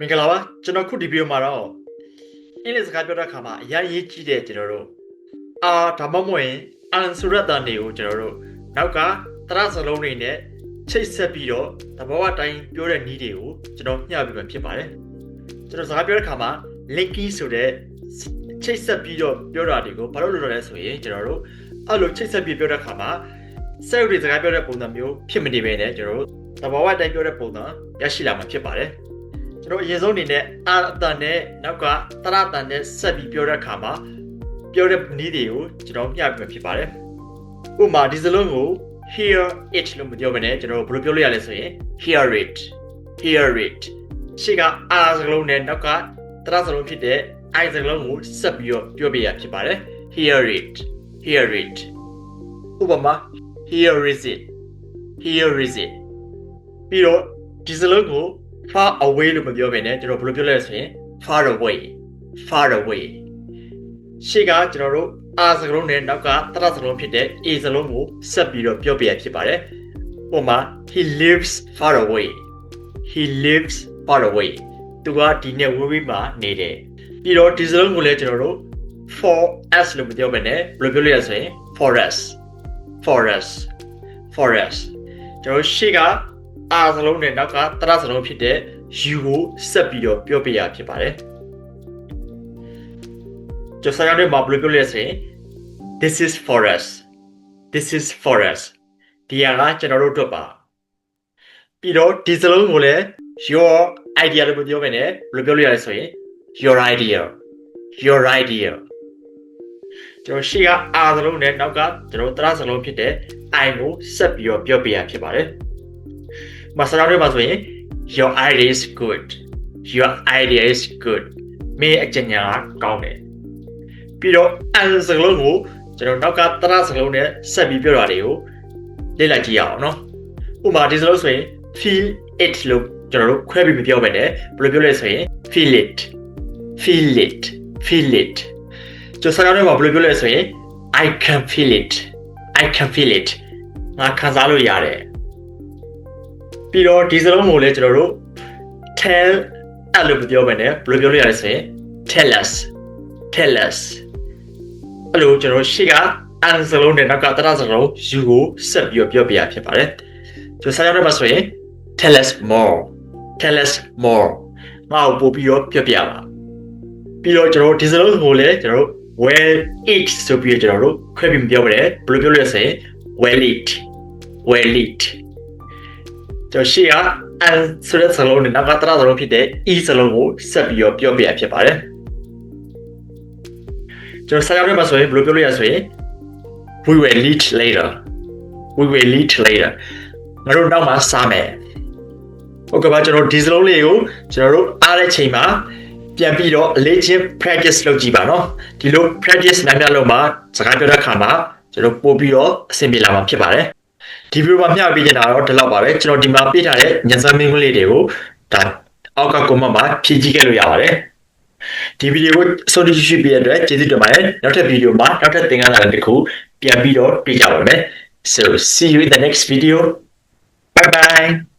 မင်္ဂလာပါကျွန်တော်ခုဒီဗီဒီယိုမှာတော့အင်္ဂလိပ်စကားပြောတဲ့အခါမှာအရင်ရေးကြည့်တဲ့ကျွန်တော်တို့အာဒါမှမဟုတ်ရင်အန်ဆိုရတာနေကိုကျွန်တော်တို့နောက်ကတရစလုံးတွေနဲ့ချိတ်ဆက်ပြီးတော့သဘောအတိုင်းပြောတဲ့နည်းတွေကိုကျွန်တော်မျှပြီးမှဖြစ်ပါတယ်ကျွန်တော်စကားပြောတဲ့အခါမှာ linking ဆိုတဲ့ချိတ်ဆက်ပြီးတော့ပြောတာတွေကိုဘာလို့လုပ်ရလဲဆိုရင်ကျွန်တော်တို့အဲ့လိုချိတ်ဆက်ပြီးပြောတဲ့အခါမှာစက်ဥတွေစကားပြောတဲ့ပုံစံမျိုးဖြစ်မနေပဲနဲ့ကျွန်တော်တို့သဘောအတိုင်းပြောတဲ့ပုံစံရရှိလာမှာဖြစ်ပါတယ် ကျွန်တော်အရင်ဆုံးအနေနဲ့အာအတန်နဲ့နောက်ကတရအတန်နဲ့ဆက်ပြီးပြောတဲ့အခါမှာပြောတဲ့နည်းတွေကိုကျွန်တော်မျှပြဖြစ်ပါတယ်။ဥပမာဒီစလုံးကို hear it လို့မပြောဘဲနဲ့ကျွန်တော်ဘယ်လိုပြောလို့ရလဲဆိုရင် hear it hear it ရှေ့ကအာစလုံးနဲ့နောက်ကတရစလုံးဖြစ်တဲ့ i စလုံးကိုဆက်ပြီးတော့ပြောပြရဖြစ်ပါတယ်။ hear it hear it ဥပမာ here is it here is it ပြီးတော့ဒီစလုံးကို far away လို့မပြောဘဲနဲ့ကျွန်တော်ဘယ်လိုပြောလဲဆိုရင် far away far away ရှေ့ကကျွန်တော်တို့အာစကလုံးနဲ့နောက်ကတရစလုံးဖြစ်တဲ့ a စလုံးကိုဆက်ပြီးတော့ပြောပြရဖြစ်ပါတယ်။ဥပမာ he lives far away he lives far away သူကဒီနေ့ဝေးဝေးမှာနေတယ်။ပြီးတော့ဒီစလုံးကိုလည်းကျွန်တော်တို့ for us လို့မပြောဘဲနဲ့ဘယ်လိုပြောလို့ရလဲဆိုရင် for us for us for us ကျွန်တော်ရှေ့က အာစလုံးနဲ့နောက်ကတရစလုံးဖြစ်တဲ့ you ကိုဆက်ပြီးတော့ပြောပြရဖြစ်ပါတယ်။ကျွန်တော်ဆက်ရတဲ့မှာဘယ်လိုပြောလဲဆိုရင် this is for us this is for us ဒီဟာကကျွန်တော်တို့အတွက်ပါပြီးတော့ဒီစလုံးကိုလည်း your idea လို့ပြောမယ်နဲ့ဘယ်လိုပြောလို့ရလဲဆိုရင် your idea your idea ကျွန်တော်ရှေ့ကအာစလုံးနဲ့နောက်ကကျွန်တော်တရစလုံးဖြစ်တဲ့ i ကိုဆက်ပြီးတော့ပြောပြရဖြစ်ပါတယ်။ မဆရာတို့မှာဆိုရင် your idea is good your idea is good မင်းအကြညာကောင်းတယ်ပြီးတော့ and စကလုံးကိုကျွန်တော်နောက်ကတရစကလုံးနဲ့ဆက်ပြီးပြောတာတွေကိုလေ့လာကြည့်ရအောင်နော်ဥပမာဒီစလုံးဆိုရင် feel it လို့ကျွန်တော်တို့ခွဲပြီးမပြောဘဲနဲ့ဘယ်လိုပြောလဲဆိုရင် feel it feel it feel it ကျွန်တော်စကားထဲမှာဘယ်လိုပြောလဲဆိုရင် I can feel it I can feel it ငါခံစားလို့ရတယ် ပြီးတော့ဒီစလုံးကိုလည်းကျွန်တော်တို့ tell အဲ့လိုမပြောဘဲနဲ့ဘယ်လိုပြောလို့ရလဲဆိုရင် tell us tell us အဲ့လိုကျွန်တော်တို့ရှေ့က and စလုံးနဲ့နောက်ကတရစလုံး you ကိုဆက်ပြီးတော့ပြောပြရဖြစ်ပါတယ်ကျွန်တော်ဆက်ရတော့မှာဆိုရင် tell us more tell us more ငါ့ကိုပို့ပြီးတော့ပြောပြပါပြီးတော့ကျွန်တော်တို့ဒီစလုံးကိုလည်းကျွန်တော်တို့ well eat ဆိုပြီးတော့ကျွန်တော်တို့ခွဲပြီးမပြောပါနဲ့ဘယ်လိုပြောလို့လဲဆိုရင် well eat well eat ကျွန်တော်ရှေ့က and ဆိုတဲ့စလုံးနဲ့နောက်ကတရစလုံးဖြစ်တဲ့ e စလုံးကိုဆက်ပြီးတော့ပြောပြရဖြစ်ပါတယ်ကျွန်တော်ဆက်ရောက်ရမှာဆိုရင်ဘယ်လိုပြောလို့ရဆိုရင် we will eat later we will eat later ငါတို့နောက်မှစားမယ်ဟုတ်ကဲ့ပါကျွန်တော်ဒီစလုံးလေးကိုကျွန်တော်တို့အားတဲ့ချိန်မှာပြန်ပြီးတော့အလေးချင်း practice လုပ်ကြည့်ပါနော်ဒီလို practice များများလုပ်မှာစကားပြောတဲ့အခါမှာကျွန်တော်ပို့ပြီးတော့အဆင်ပြေလာမှာဖြစ်ပါတယ် ဒီဗီဒီယိုမှာမျှပေးချင်တာတော့ဒီလောက်ပါပဲကျွန်တော်ဒီမှာပေးထားတဲ့ညစမ်းမင်းကလေးတွေကိုဒါအောက်က comment မှာဖြည့်ကြည့်ခဲ့လို့ရပါတယ်ဒီဗီဒီယိုကိုဆုံးဖြတ်ရှိပြတဲ့အတွက်ကျေးဇူးတင်ပါတယ်နောက်ထပ်ဗီဒီယိုမှာနောက်ထပ်သင်ခန်းစာတစ်ခုပြန်ပြီးတော့တွေ့ကြပါမယ် so see you in the next video bye bye